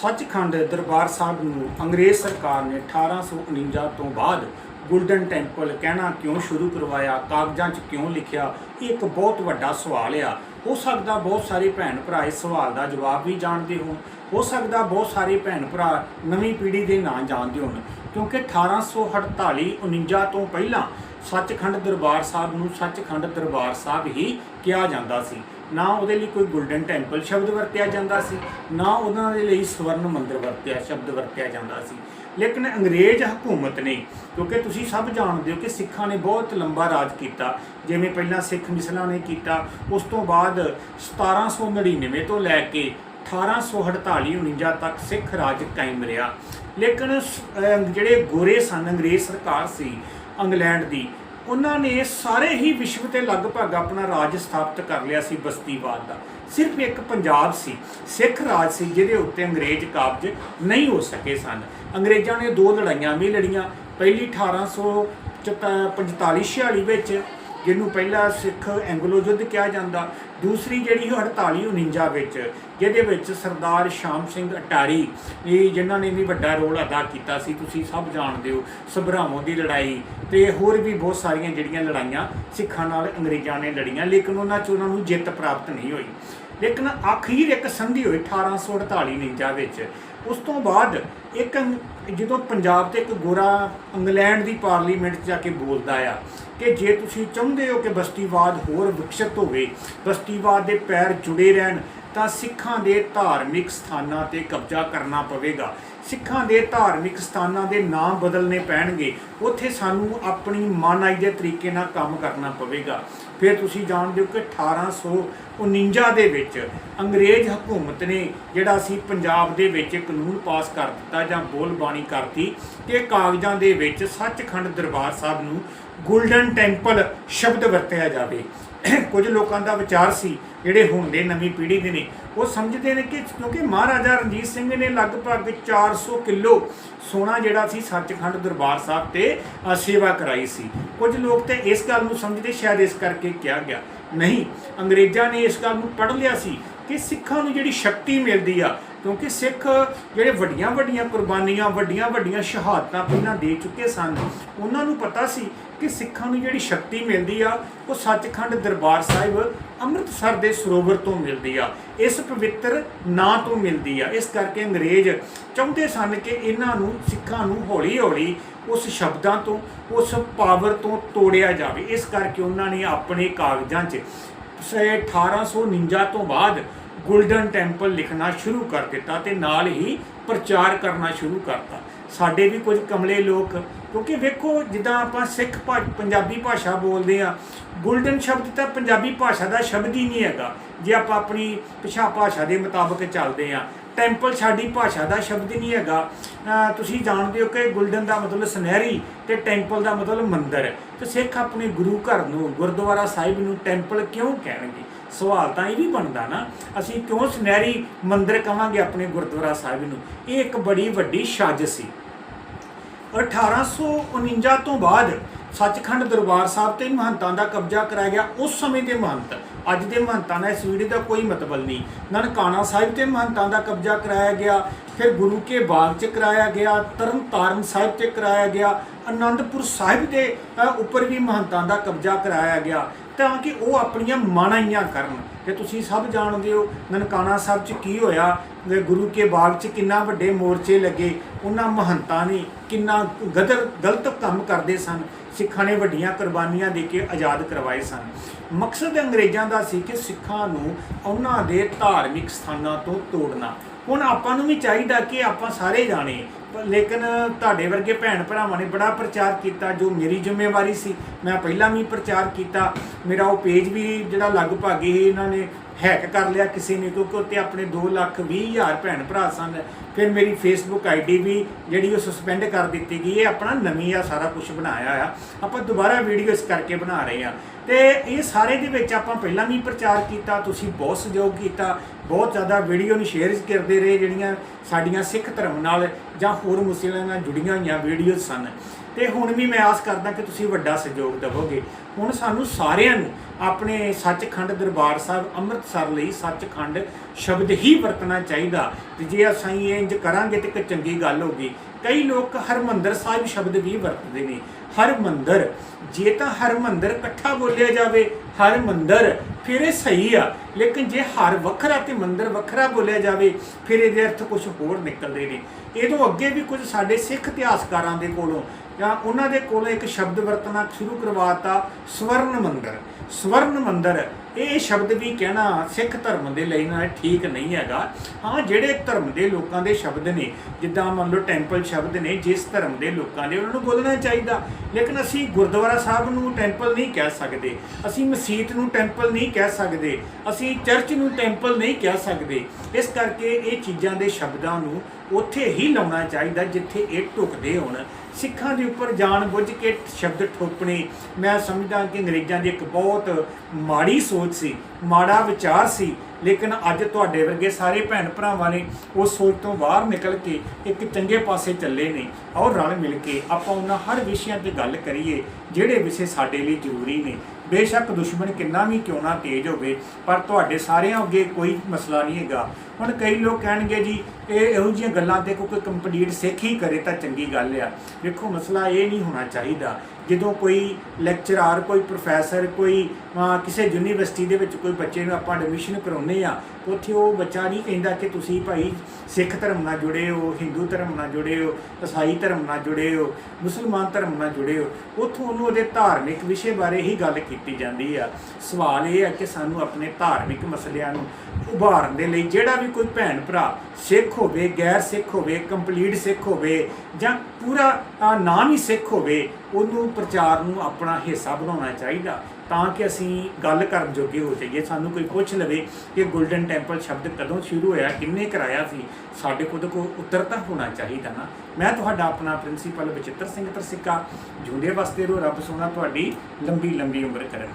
ਸੱਚਖੰਡ ਦਰਬਾਰ ਸਾਹਿਬ ਨੂੰ ਅੰਗਰੇਜ਼ ਸਰਕਾਰ ਨੇ 1849 ਤੋਂ ਬਾਅਦ ਗੋਲਡਨ ਟੈਂਪਲ ਕਹਿਣਾ ਕਿਉਂ ਸ਼ੁਰੂ ਕਰਵਾਇਆ, ਕਾਗਜ਼ਾਂ 'ਚ ਕਿਉਂ ਲਿਖਿਆ, ਇਹ ਇੱਕ ਬਹੁਤ ਵੱਡਾ ਸਵਾਲ ਆ। ਹੋ ਸਕਦਾ ਬਹੁਤ ਸਾਰੇ ਭੈਣ ਭਰਾ ਇਸ ਸਵਾਲ ਦਾ ਜਵਾਬ ਵੀ ਜਾਣਦੇ ਹੋਣ। ਹੋ ਸਕਦਾ ਬਹੁਤ ਸਾਰੇ ਭੈਣ ਭਰਾ ਨਵੀਂ ਪੀੜ੍ਹੀ ਦੇ ਨਾਂ ਜਾਣਦੇ ਹੋਣ, ਕਿਉਂਕਿ 1848 49 ਤੋਂ ਪਹਿਲਾਂ ਸੱਚਖੰਡ ਦਰਬਾਰ ਸਾਹਿਬ ਨੂੰ ਸੱਚਖੰਡ ਦਰਬਾਰ ਸਾਹਿਬ ਹੀ ਕਿਹਾ ਜਾਂਦਾ ਸੀ। ਨਾ ਉਹਦੇ ਲਈ ਕੋਈ 골ਡਨ ਟੈਂਪਲ ਸ਼ਬਦ ਵਰਤਿਆ ਜਾਂਦਾ ਸੀ, ਨਾ ਉਹਨਾਂ ਦੇ ਲਈ ਸਵਰਨ ਮੰਦਿਰ ਵਰਤਿਆ, ਸ਼ਬਦ ਵਰਤਿਆ ਜਾਂਦਾ ਸੀ। ਲੇਕਿਨ ਅੰਗਰੇਜ਼ ਹਕੂਮਤ ਨੇ, ਕਿਉਂਕਿ ਤੁਸੀਂ ਸਭ ਜਾਣਦੇ ਹੋ ਕਿ ਸਿੱਖਾਂ ਨੇ ਬਹੁਤ ਲੰਬਾ ਰਾਜ ਕੀਤਾ, ਜਿਵੇਂ ਪਹਿਲਾਂ ਸਿੱਖ ਮਿਸਲਾਂ ਨੇ ਕੀਤਾ, ਉਸ ਤੋਂ ਬਾਅਦ 1799 ਤੋਂ ਲੈ ਕੇ 1848 49 ਤੱਕ ਸਿੱਖ ਰਾਜ ਕਾਇਮ ਰਿਹਾ। ਲੇਕਿਨ ਜਿਹੜੇ ਗੋਰੇ ਸਨ, ਅੰਗਰੇਜ਼ ਸਰਕਾਰ ਸੀ, ਇੰਗਲੈਂਡ ਦੀ ਉਹਨਾਂ ਨੇ ਸਾਰੇ ਹੀ ਵਿਸ਼ਵ ਤੇ ਲਗਭਗ ਆਪਣਾ ਰਾਜ ਸਥਾਪਿਤ ਕਰ ਲਿਆ ਸੀ ਬਸਤੀਵਾਦ ਦਾ। ਸਿਰਫ ਇੱਕ ਪੰਜਾਬ ਸੀ, ਸਿੱਖ ਰਾਜ ਸੀ, ਜਿਹਦੇ ਉੱਤੇ ਅੰਗਰੇਜ਼ ਕਾਬਜ ਨਹੀਂ ਹੋ ਸਕੇ ਸਨ। ਅੰਗਰੇਜ਼ਾਂ ਨੇ ਦੋ ਲੜਾਈਆਂ ਵੀ ਲੜੀਆਂ। ਪਹਿਲੀ 1845 46 ਵਿੱਚ ਜਿਹਨੂੰ ਪਹਿਲਾ ਸਿੱਖ ਐਂਗਲੋ ਯੁੱਧ ਕਿਹਾ ਜਾਂਦਾ, ਦੂਸਰੀ ਜਿਹੜੀ ਉਹ 48 49 ਵਿੱਚ, ਜਿਹਦੇ ਵਿੱਚ ਸਰਦਾਰ ਸ਼ਾਮ ਸਿੰਘ ਅਟਾਰੀ ਇਹ ਜਿਨ੍ਹਾਂ ਨੇ ਵੀ ਵੱਡਾ ਰੋਲ ਅਦਾ ਕੀਤਾ ਸੀ, ਤੁਸੀਂ ਸਭ ਜਾਣਦੇ ਹੋ ਸਭਰਾਵਾਂ ਦੀ ਲੜਾਈ ਤੇ ਹੋਰ ਵੀ ਬਹੁਤ ਸਾਰੀਆਂ ਜਿਹੜੀਆਂ ਲੜਾਈਆਂ ਸਿੱਖਾਂ ਨਾਲ ਅੰਗਰੇਜ਼ਾਂ ਨੇ ਲੜੀਆਂ, ਲੇਕਿਨ ਉਹਨਾਂ 'ਚ ਉਹਨਾਂ ਨੂੰ ਜਿੱਤ ਪ੍ਰਾਪਤ ਨਹੀਂ ਹੋਈ। ਲੇਕਿਨ ਅਖੀਰ ਇੱਕ ਸੰਧੀ ਹੋਈ 1848 49 ਵਿੱਚ ਉਸ ਤੋਂ ਬਾਅਦ ਇੱਕ ਜਦੋਂ ਪੰਜਾਬ ਤੇ ਇੱਕ ਗੋਰਾ ਇੰਗਲੈਂਡ ਦੀ ਪਾਰਲੀਮੈਂਟ 'ਚ ਜਾ ਕੇ ਬੋਲਦਾ ਆ ਕਿ ਜੇ ਤੁਸੀਂ ਚਾਹੁੰਦੇ ਹੋ ਕਿ ਬਸਤੀਵਾਦ ਹੋਰ ਵਿਕਸਿਤ ਹੋਵੇ, ਬਸਤੀਵਾਦ ਦੇ ਪੈਰ ਜੁੜੇ ਰਹਿਣ ਤਾਂ ਸਿੱਖਾਂ ਦੇ ਧਾਰਮਿਕ ਸਥਾਨਾਂ ਤੇ ਕਬਜ਼ਾ ਕਰਨਾ ਪਵੇਗਾ। ਸਿੱਖਾਂ ਦੇ ਧਾਰਮਿਕ ਸਥਾਨਾਂ ਦੇ ਨਾਮ ਬਦਲਨੇ ਪੈਣਗੇ। ਉੱਥੇ ਸਾਨੂੰ ਆਪਣੀ ਮਨਾਈ ਦੇ ਤਰੀਕੇ ਨਾਲ ਕੰਮ ਕਰਨਾ ਪਵੇਗਾ। ਫਿਰ ਤੁਸੀਂ ਜਾਣਦੇ ਹੋ ਕਿ 1849 ਦੇ ਵਿੱਚ ਅੰਗਰੇਜ਼ ਹਕੂਮਤ ਨੇ ਜਿਹੜਾ ਸੀ ਪੰਜਾਬ ਦੇ ਵਿੱਚ ਕਾਨੂੰਨ ਪਾਸ ਕਰ ਦਿੱਤਾ ਜਾਂ ਬੋਲ ਬਾਣੀ ਕਰਤੀ ਕਿ ਕਾਗਜ਼ਾਂ ਦੇ ਵਿੱਚ ਸੱਚਖੰਡ ਦਰਬਾਰ ਸਾਹਿਬ ਨੂੰ ਗੋਲਡਨ ਟੈਂਪਲ ਸ਼ਬਦ ਵਰਤਿਆ ਜਾਵੇ। ਕੁਝ ਲੋਕਾਂ ਦਾ ਵਿਚਾਰ ਸੀ, ਜਿਹੜੇ ਹੁਣ ਦੇ ਨਵੀਂ ਪੀੜ੍ਹੀ ਦੇ ਨੇ, ਉਹ ਸਮਝਦੇ ਨੇ ਕਿ ਕਿਉਂਕਿ ਮਹਾਰਾਜਾ ਰਣਜੀਤ ਸਿੰਘ ਨੇ ਲਗਭਗ 400 ਕਿਲੋ ਸੋਨਾ ਜਿਹੜਾ ਸੀ, ਸੱਚਖੰਡ ਦਰਬਾਰ ਸਾਹਿਬ ਤੇ ਸੇਵਾ ਕਰਾਈ ਸੀ। ਕੁਝ ਲੋਕ ਤੇ ਇਸ ਗੱਲ ਨੂੰ ਸਮਝਦੇ, ਸ਼ਾਇਦ ਇਸ ਕਰਕੇ ਕਿਹਾ ਗਿਆ। ਨਹੀਂ, ਅੰਗਰੇਜ਼ਾਂ ਨੇ ਇਸ ਗੱਲ ਨੂੰ ਪੜ੍ਹ ਲਿਆ ਸੀ ਕਿ ਸਿੱਖਾਂ ਨੂੰ ਜਿਹੜੀ ਸ਼ਕਤੀ ਮਿਲਦੀ ਆ, ਕਿਉਂਕਿ ਸਿੱਖ ਜਿਹੜੇ ਵੱਡੀਆਂ ਵੱਡੀਆਂ ਕੁਰਬਾਨੀਆਂ, ਵੱਡੀਆਂ ਵੱਡੀਆਂ ਸ਼ਹਾਦਤਾਂ ਪਹਿਲਾਂ ਦੇ ਚੁੱਕੇ ਸਨ, ਉਹਨਾਂ ਨੂੰ ਪਤਾ ਸੀ ਕਿ ਸਿੱਖਾਂ ਨੂੰ ਜਿਹੜੀ ਸ਼ਕਤੀ ਮਿਲਦੀ ਆ, ਉਹ ਸੱਚਖੰਡ ਦਰਬਾਰ ਸਾਹਿਬ ਅੰਮ੍ਰਿਤਸਰ ਦੇ ਸਰੋਵਰ ਤੋਂ ਮਿਲਦੀ ਆ, ਇਸ ਪਵਿੱਤਰ ਨਾਂ ਤੋਂ ਮਿਲਦੀ ਆ। ਇਸ ਕਰਕੇ ਅੰਗਰੇਜ਼ ਚਾਹੁੰਦੇ ਸਨ ਕਿ ਇਹਨਾਂ ਨੂੰ, ਸਿੱਖਾਂ ਨੂੰ ਹੌਲੀ ਹੌਲੀ ਉਸ ਸ਼ਬਦਾਂ ਤੋਂ, ਉਸ ਪਾਵਰ ਤੋਂ ਤੋੜਿਆ ਜਾਵੇ। ਇਸ ਕਰਕੇ ਉਹਨਾਂ ਨੇ ਆਪਣੇ ਕਾਗਜ਼ਾਂ 'ਚ 1849 ਤੋਂ ਬਾਅਦ ਗੋਲਡਨ ਟੈਂਪਲ ਲਿਖਣਾ ਸ਼ੁਰੂ ਕਰ ਦਿੱਤਾ ਤੇ ਨਾਲ ਹੀ ਪ੍ਰਚਾਰ ਕਰਨਾ ਸ਼ੁਰੂ ਕਰਤਾ। ਸਾਡੇ ਵੀ ਕੁਝ ਕਮਲੇ ਲੋਕ, ਕਿਉਂਕਿ ਵੇਖੋ ਜਿੱਦਾਂ ਆਪਾਂ ਸਿੱਖ ਭਾ- ਪੰਜਾਬੀ ਭਾਸ਼ਾ ਬੋਲਦੇ ਆ ਗੋਲਡਨ ਸ਼ਬਦ ਤਾਂ ਪੰਜਾਬੀ ਭਾਸ਼ਾ ਦਾ ਸ਼ਬਦ ਹੀ ਨਹੀਂ ਹੈਗਾ। ਜੇ ਆਪਾਂ ਆਪਣੀ ਪਿਛਾ ਭਾਸ਼ਾ ਦੇ ਮੁਤਾਬਕ ਚੱਲਦੇ ਆ ਟੈਂਪਲ ਸਾਡੀ ਭਾਸ਼ਾ ਦਾ ਸ਼ਬਦ ਨਹੀਂ ਹੈਗਾ। ਤੁਸੀਂ ਜਾਣਦੇ ਹੋ ਕਿ ਗੁਲਡਨ ਦਾ ਮਤਲਬ ਸੁਨਹਿਰੀ ਤੇ ਟੈਂਪਲ ਦਾ ਮਤਲਬ ਮੰਦਿਰ ਤੇ ਸਿੱਖ ਆਪਣੇ ਗੁਰੂ ਘਰ ਨੂੰ ਗੁਰਦੁਆਰਾ ਸਾਹਿਬ ਨੂੰ ਟੈਂਪਲ ਕਿਉਂ ਕਹਿਣਗੇ? ਸਵਾਲ ਤਾਂ ਇਹ ਵੀ ਬਣਦਾ ਨਾ, ਅਸੀਂ ਕਿਉਂ ਸੁਨਹਿਰੀ ਮੰਦਿਰ ਕਹਾਂਗੇ ਆਪਣੇ ਗੁਰਦੁਆਰਾ ਸਾਹਿਬ ਨੂੰ? ਇਹ ਇੱਕ ਬੜੀ ਵੱਡੀ ਸਾਜ਼ਿਸ਼ ਸੀ। 1849 ਤੋਂ ਬਾਅਦ ਸੱਚਖੰਡ ਦਰਬਾਰ ਸਾਹਿਬ ਤੇ ਮਹੰਤਾਂ ਦਾ ਕਬਜ਼ਾ ਕਰਾਇਆ ਗਿਆ ਉਸ ਸਮੇਂ ਦੇ ਮਹੰਤ। ਅੱਜ ਦੇ ਮਹੰਤਾਂ ਨਾਲ ਇਸ ਵੀਡੀਓ ਦਾ ਕੋਈ ਮਤਲਬ ਨਹੀਂ। ਨਨਕਾਣਾ ਸਾਹਿਬ ਤੇ ਮਹੰਤਾਂ ਦਾ ਕਬਜ਼ਾ ਕਰਾਇਆ ਗਿਆ, ਫਿਰ ਗੁਰੂ ਕੇ ਬਾਗ 'ਚ ਕਰਾਇਆ ਗਿਆ, ਤਰਨਤਾਰਨ ਸਾਹਿਬ 'ਤੇ ਕਰਾਇਆ ਗਿਆ ਆਨੰਦਪੁਰ ਸਾਹਿਬ ਦੇ ਉੱਪਰ ਵੀ ਮਹੰਤਾਂ ਦਾ ਕਬਜ਼ਾ ਕਰਾਇਆ ਗਿਆ। ਤਾਂ ਕਿ ਉਹ ਆਪਣੀਆਂ ਮਾਣਾਈਆਂ ਕਰਨ। ਤੇ ਤੁਸੀਂ ਸਭ ਜਾਣਦੇ ਹੋ ਨਨਕਾਣਾ ਸਾਹਿਬ 'ਚ ਕੀ ਹੋਇਆ ਗੁਰੂ ਕੇ ਬਾਗ 'ਚ ਕਿੰਨਾ ਵੱਡੇ ਮੋਰਚੇ ਲੱਗੇ, ਉਹਨਾਂ ਮਹੰਤਾਂ ਨੇ ਕਿੰਨਾ ਗਦਰ ਗਲਤ ਕੰਮ ਕਰਦੇ ਸਨ, ਸਿੱਖਾਂ ਨੇ ਵੱਡੀਆਂ ਕੁਰਬਾਨੀਆਂ ਦੇ ਕੇ ਆਜ਼ਾਦ ਕਰਵਾਏ ਸਨ। ਮਕਸਦ ਅੰਗਰੇਜ਼ਾਂ ਦਾ ਸੀ ਕਿ ਸਿੱਖਾਂ ਨੂੰ ਉਹਨਾਂ ਦੇ ਧਾਰਮਿਕ ਸਥਾਨਾਂ ਤੋਂ ਤੋੜਨਾ। ਹੁਣ ਆਪਾਂ ਨੂੰ ਵੀ ਚਾਹੀਦਾ ਕਿ ਆਪਾਂ ਸਾਰੇ ਜਾਣੇ, ਲੇਕਿਨ ਤੁਹਾਡੇ ਵਰਗੇ ਭੈਣ ਭਰਾਵਾਂ ਨੇ ਬੜਾ ਪ੍ਰਚਾਰ ਕੀਤਾ, ਜੋ ਮੇਰੀ ਜ਼ਿੰਮੇਵਾਰੀ ਸੀ, ਮੈਂ ਪਹਿਲਾਂ ਵੀ ਪ੍ਰਚਾਰ ਕੀਤਾ, ਮੇਰਾ ਉਹ ਪੇਜ ਵੀ ਜਿਹੜਾ ਲਗਭਗ ਹੀ ਇਹਨਾਂ ਨੇ ਹੈਕ ਕਰ ਲਿਆ ਕਿਸੇ ਨੇ, ਕਿਉਂਕਿ ਉੱਤੇ ਆਪਣੇ 2 ਲੱਖ 20 ਹਜ਼ਾਰ ਭੈਣ ਭਰਾ ਸਨ। ਫਿਰ ਮੇਰੀ ਫੇਸਬੁੱਕ ਆਈਡੀ ਵੀ ਜਿਹੜੀ ਉਹ ਸਸਪੈਂਡ ਕਰ ਦਿੱਤੀ ਗਈ, ਇਹ ਆਪਣਾ ਨਵੀਂ ਆ, ਸਾਰਾ ਕੁਝ ਬਣਾਇਆ ਆ। ਆਪਾਂ ਦੁਬਾਰਾ ਵੀਡੀਓ ਇਸ ਕਰਕੇ ਬਣਾ ਰਹੇ ਆ। ਤੇ ਇਹ ਸਾਰੇ ਦੇ ਵਿੱਚ ਆਪਾਂ ਪਹਿਲਾਂ ਵੀ ਪ੍ਰਚਾਰ ਕੀਤਾ, ਤੁਸੀਂ ਬਹੁਤ ਸਹਿਯੋਗ ਕੀਤਾ, ਬਹੁਤ ਜ਼ਿਆਦਾ ਵੀਡੀਓ ਨੂੰ ਸ਼ੇਅਰ ਕਰਦੇ ਰਹੇ ਜਿਹੜੀਆਂ ਸਾਡੀਆਂ ਸਿੱਖ ਧਰਮ ਨਾਲ ਜਾਂ ਹੋਰ ਮੁਸਲਿਮਾਂ ਨਾਲ ਜੁੜੀਆਂ ਹੋਈਆਂ ਵੀਡੀਓਜ਼ ਸਨ। ਤੇ ਹੁਣ ਵੀ ਮੈਂ ਆਸ ਕਰਦਾ ਕਿ ਤੁਸੀਂ ਵੱਡਾ ਸਹਿਯੋਗ ਦੇਵੋਗੇ। ਹੁਣ ਸਾਨੂੰ ਸਾਰਿਆਂ ਨੂੰ ਆਪਣੇ ਸੱਚਖੰਡ ਦਰਬਾਰ ਸਾਹਿਬ ਅੰਮ੍ਰਿਤਸਰ ਲਈ ਸੱਚਖੰਡ ਸ਼ਬਦ ਹੀ ਵਰਤਣਾ ਚਾਹੀਦਾ। ਤੇ ਜੇ ਅਸੀਂ ਇਹ ਇੰਜ ਕਰਾਂਗੇ ਤੇ ਇੱਕ ਚੰਗੀ ਗੱਲ ਹੋਗੀ ਕਈ ਲੋਕ ਹਰਮੰਦਰ ਸਾਹਿਬ ਸ਼ਬਦ ਵੀ ਵਰਤਦੇ ਨੇ। ਹਰ ਮੰਦਰ। ਜੇ ਤਾਂ ਹਰ ਮੰਦਰ ਇਕੱਠਾ ਬੋਲਿਆ ਜਾਵੇ, ਹਰ ਮੰਦਰ, ਫਿਰ ਇਹ ਸਹੀ ਆ। ਲੇਕਿਨ ਜੇ ਹਰ ਵੱਖਰਾ ਤੇ ਮੰਦਰ ਵੱਖਰਾ ਬੋਲਿਆ ਜਾਵੇ, ਫਿਰ ਇਹਦੇ ਅਰਥ ਕੁਝ ਹੋਰ ਨਿਕਲਦੇ ਨੇ। ਇਹ ਤੋਂ ਅੱਗੇ ਵੀ ਕੁਝ ਸਾਡੇ ਸਿੱਖ ਇਤਿਹਾਸਕਾਰਾਂ ਦੇ ਕੋਲੋਂ ਜਾਂ ਉਹਨਾਂ ਦੇ ਕੋਲ ਇੱਕ ਸ਼ਬਦ ਵਰਤਣਾ ਸ਼ੁਰੂ ਕਰਵਾਤਾ, ਸਵਰਨ ਮੰਦਰ। ਸਵਰਨ ਮੰਦਰ, ਇਹ ਸ਼ਬਦ ਵੀ ਕਹਿਣਾ ਸਿੱਖ ਧਰਮ ਦੇ ਲਈ ਨਾ ਠੀਕ ਨਹੀਂ ਹੈਗਾ। ਹਾਂ, ਜਿਹੜੇ ਧਰਮ ਦੇ ਲੋਕਾਂ ਦੇ ਸ਼ਬਦ ਨੇ, ਜਿੱਦਾਂ ਮੰਨ ਲਓ ਟੈਂਪਲ ਸ਼ਬਦ ਨੇ, ਜਿਸ ਧਰਮ ਦੇ ਲੋਕਾਂ ਦੇ ਉਹਨਾਂ ਨੂੰ ਬੋਲਣਾ ਚਾਹੀਦਾ। ਲੇਕਿਨ ਅਸੀਂ ਗੁਰਦੁਆਰਾ ਸਾਹਿਬ ਨੂੰ ਟੈਂਪਲ ਨਹੀਂ ਕਹਿ ਸਕਦੇ। ਅਸੀਂ ਮਸਜਿਦ ਨੂੰ ਟੈਂਪਲ ਨਹੀਂ ਕਹਿ ਸਕਦੇ। ਅਸੀਂ ਚਰਚ ਨੂੰ ਟੈਂਪਲ ਨਹੀਂ ਕਹਿ ਸਕਦੇ। ਇਸ ਕਰਕੇ ਇਹ ਚੀਜ਼ਾਂ ਦੇ ਸ਼ਬਦਾਂ ਨੂੰ ਉੱਥੇ ਹੀ ਲਾਉਣਾ ਚਾਹੀਦਾ, ਜਿੱਥੇ ਇਹ ਢੁਕਦੇ ਹੋਣ। ਸਿੱਖਾਂ ਦੇ ਉੱਪਰ ਜਾਣ ਬੁੱਝ ਕੇ ਸ਼ਬਦ ਠੋਪਣੇ ਮੈਂ ਸਮਝਦਾ ਕਿ ਅੰਗਰੇਜ਼ਾਂ ਦੀ ਇੱਕ ਬਹੁਤ ਮਾੜੀ ਸੋਚ ਸੀ, ਮਾੜਾ ਵਿਚਾਰ ਸੀ। ਲੇਕਿਨ ਅੱਜ ਤੁਹਾਡੇ ਵਰਗੇ ਸਾਰੇ ਭੈਣ ਭਰਾਵਾਂ ਨੇ ਉਸ ਸੋਚ ਤੋਂ ਬਾਹਰ ਨਿਕਲ ਕੇ ਇੱਕ ਚੰਗੇ ਪਾਸੇ ਚੱਲੇ ਨੇ ਔਰ ਰਲ ਮਿਲ ਕੇ ਆਪਾਂ ਉਹਨਾਂ ਹਰ ਵਿਸ਼ਿਆਂ ਤੇ ਗੱਲ ਕਰੀਏ, ਜਿਹੜੇ ਵਿਸ਼ੇ ਸਾਡੇ ਲਈ ਜ਼ਰੂਰੀ ਨੇ। ਬੇਸ਼ੱਕ ਦੁਸ਼ਮਣ ਕਿੰਨਾ ਵੀ ਕਿਉਂ ਨਾ ਤੇਜ਼ ਹੋਵੇ, ਪਰ ਤੁਹਾਡੇ ਸਾਰਿਆਂ ਅੱਗੇ ਕੋਈ ਮਸਲਾ ਨਹੀਂ ਹੈਗਾ। ਹੁਣ ਕਈ ਲੋਕ ਕਹਿਣਗੇ ਜੀ ਇਹ ਇਹੋ ਜਿਹੀਆਂ ਗੱਲਾਂ ਤੇ ਕੋਈ ਕੰਪਲੀਟ ਸਿੱਖ ਹੀ ਕਰੇ ਤਾਂ ਚੰਗੀ ਗੱਲ ਆ। ਦੇਖੋ, ਮਸਲਾ ਇਹ ਨਹੀਂ ਹੋਣਾ ਚਾਹੀਦਾ। ਜਦੋਂ ਕੋਈ ਲੈਕਚਰਾਰ ਕੋਈ ਪ੍ਰੋਫੈਸਰ ਕੋਈ ਕਿਸੇ ਯੂਨੀਵਰਸਿਟੀ ਦੇ ਵਿੱਚ ਕੋਈ ਬੱਚੇ ਨੂੰ ਆਪਾਂ ਐਡਮਿਸ਼ਨ ਕਰਾਉਨੇ ਆ, ਉੱਥੇ ਉਹ ਬੱਚਾ ਨਹੀਂ ਕਹਿੰਦਾ ਕਿ ਤੁਸੀਂ ਭਾਈ ਸਿੱਖ ਧਰਮ ਨਾਲ ਜੁੜੇ ਹੋ, ਹਿੰਦੂ ਧਰਮ ਨਾਲ ਜੁੜੇ ਹੋ ਈਸਾਈ ਧਰਮ ਨਾਲ ਜੁੜੇ ਹੋ, ਮੁਸਲਮਾਨ ਧਰਮ ਨਾਲ ਜੁੜੇ ਹੋ, ਉੱਥੋਂ ਉਹਨੂੰ ਉਹਦੇ ਧਾਰਮਿਕ ਵਿਸ਼ੇ ਬਾਰੇ ਹੀ ਗੱਲ ਕੀਤੀ ਜਾਂਦੀ ਆ। ਸਵਾਲ ਇਹ ਆ ਕਿ ਸਾਨੂੰ ਆਪਣੇ ਧਾਰਮਿਕ ਮਸਲਿਆਂ ਨੂੰ ਉਭਾਰਨ ਦੇ ਲਈ ਜਿਹੜਾ ਵੀ ਕੋਈ ਭੈਣ ਭਰਾ ਸਿੱਖ ਹੋਵੇ ਗੈਰ ਸਿੱਖ ਹੋਵੇ ਕੰਪਲੀਟ ਸਿੱਖ ਹੋਵੇ ਜਾਂ ਪੂਰਾ ਅਹ, ਨਾਮ ਹੀ ਸਿੱਖ ਹੋਵੇ ਉਹਨੂੰ ਪ੍ਰਚਾਰ ਨੂੰ ਆਪਣਾ ਹਿੱਸਾ ਬਣਾਉਣਾ ਚਾਹੀਦਾ। ਤਾਂ ਕਿ ਅਸੀਂ ਗੱਲ ਕਰਨ ਜੋਗੇ ਹੋ ਜਾਈਏ। ਸਾਨੂੰ ਕੋਈ ਪੁੱਛ ਲਵੇ ਕਿ 골ਡਨ ਟੈਂਪਲ ਸ਼ਬਦ ਕਦੋਂ ਸ਼ੁਰੂ ਹੋਇਆ ਕਿੰਨੇ ਕਰਾਇਆ ਸੀ ਸਾਡੇ ਕੋਲ ਕੋ ਉੱਤਰ ਤਾਂ ਹੋਣਾ ਚਾਹੀਦਾ ਨਾ। ਮੈਂ ਤੁਹਾਡਾ ਆਪਣਾ ਪ੍ਰਿੰਸੀਪਲ ਬਚਿੱਤਰ ਸਿੰਘ ਤਰਸਿੱਕਾ ਜੁੰਦੇ ਵਾਸਤੇ ਰੋ ਰੱਬ ਸੋਨਾ ਤੁਹਾਡੀ ਲੰਬੀ ਲੰਬੀ ਉਮਰ ਕਰੇ